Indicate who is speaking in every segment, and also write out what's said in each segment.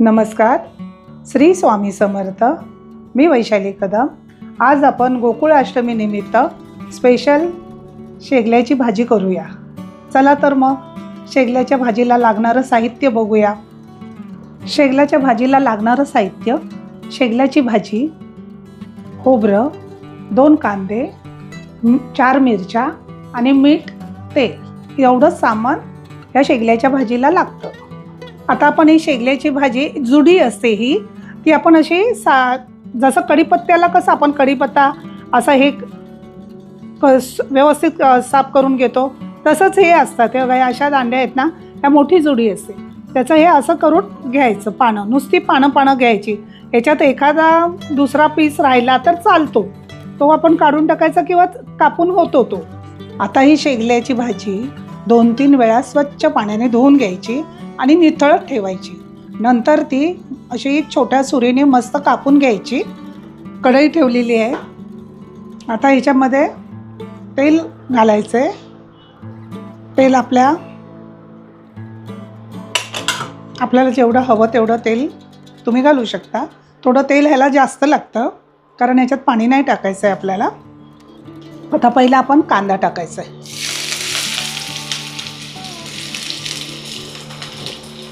Speaker 1: नमस्कार. श्री स्वामी समर्थ. मी वैशाली कदम. आज आपण गोकुळ स्पेशल शेगल्याची भाजी करूया. चला तर मग शेगल्याच्या भाजीला लागणारं साहित्य बघूया. शेगल्याच्या भाजीला लागणारं साहित्य शेगल्याची भाजी खोबरं दोन कांदे चार मिरच्या आणि मीठ तेल एवढंच सामान या शेगल्याच्या भाजीला लागतं. आता आपण ही शेगल्याची भाजी जुडी असते ही ती आपण अशी सा जसं कढीपत्त्याला कसं आपण कढीपत्ता असा हे कस व्यवस्थित साफ करून घेतो तसंच हे असतात. हे बघा, अशा दांड्या आहेत ना ह्या मोठी जुडी असते. त्याचं हे असं करून घ्यायचं पानं नुसती पानं पानं घ्यायची. याच्यात एखादा दुसरा पीस राहिला तर चालतो. तो आपण काढून टाकायचा किंवा कापून होतो तो. आता ही शेगल्याची भाजी दोन तीन वेळा स्वच्छ पाण्याने धुवून घ्यायची. आणि निथळत ठेवायची. नंतर ती अशी छोट्या सुरीने मस्त कापून घ्यायची. कढई ठेवलेली आहे. आता ह्याच्यामध्ये तेल घालायचं आहे तेल आपल्या आपल्याला जेवढं हवं तेवढं तेल तुम्ही घालू शकता. थोडं तेल ह्याला जास्त लागतं कारण ह्याच्यात पाणी नाही टाकायचं आहे आपल्याला. आता पहिला आपण कांदा टाकायचा आहे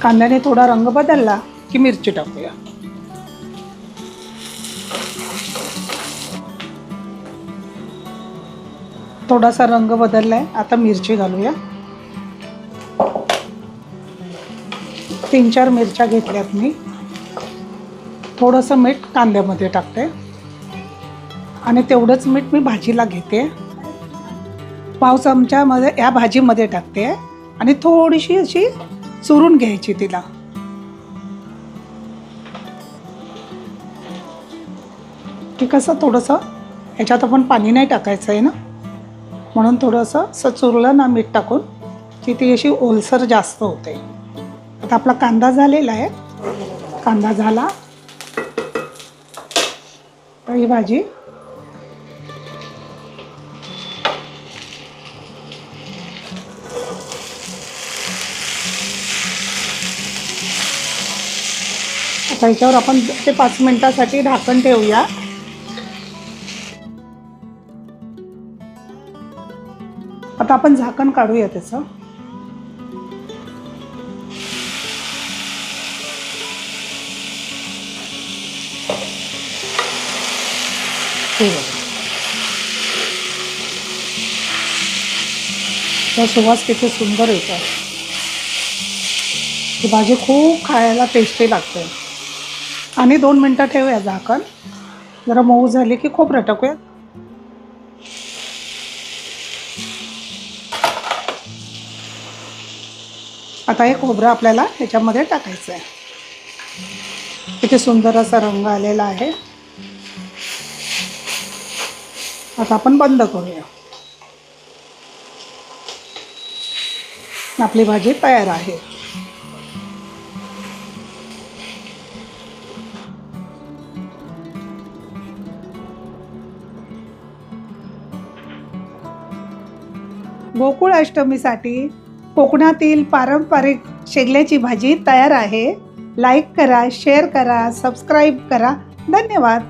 Speaker 1: कांद्याने थोडा रंग बदलला की मिरची टाकूया. थोडासा रंग बदललाय. आता मिरची घालूया. तीन चार मिरच्या घेतल्यात मी. थोडंसं मीठ कांद्यामध्ये टाकते. आणि तेवढंच मीठ मी भाजीला घेते. पाव चमच्यामध्ये या भाजीमध्ये टाकते. आणि थोडीशी अशी चुरून घ्यायची तिला. ती कसं थोडंसं ह्याच्यात आपण पाणी नाही टाकायचं आहे ना? म्हणून थोडंसं असं चुरलं ना मीठ टाकून की ती अशी ओलसर जास्त होते. आता आपला कांदा झालेला आहे. कांदा झाला. ही भाजी आता याच्यावर आपण ते पाच मिनिटासाठी ढाकण ठेवूया. आता आपण झाकण काढूया त्याचं. सुवास किती सुंदर येतात ही भाजी खूप खायला टेस्टी लागते. आणि दोन मिनटं ठेवूया झाकण. जरा मऊ झाली की खोबरं टाकूया. आता हे खोबरं आपल्याला ह्याच्यामध्ये टाकायचं आहे किती सुंदर असा रंग आलेला आहे. आता आपण बंद करूया. आपली भाजी तयार आहे. गोकुळ अष्टमीसाठी कोकणातील पारंपरिक शेगल्याची भाजी तयार आहे. लाईक करा शेअर करा सबस्क्राईब करा. धन्यवाद.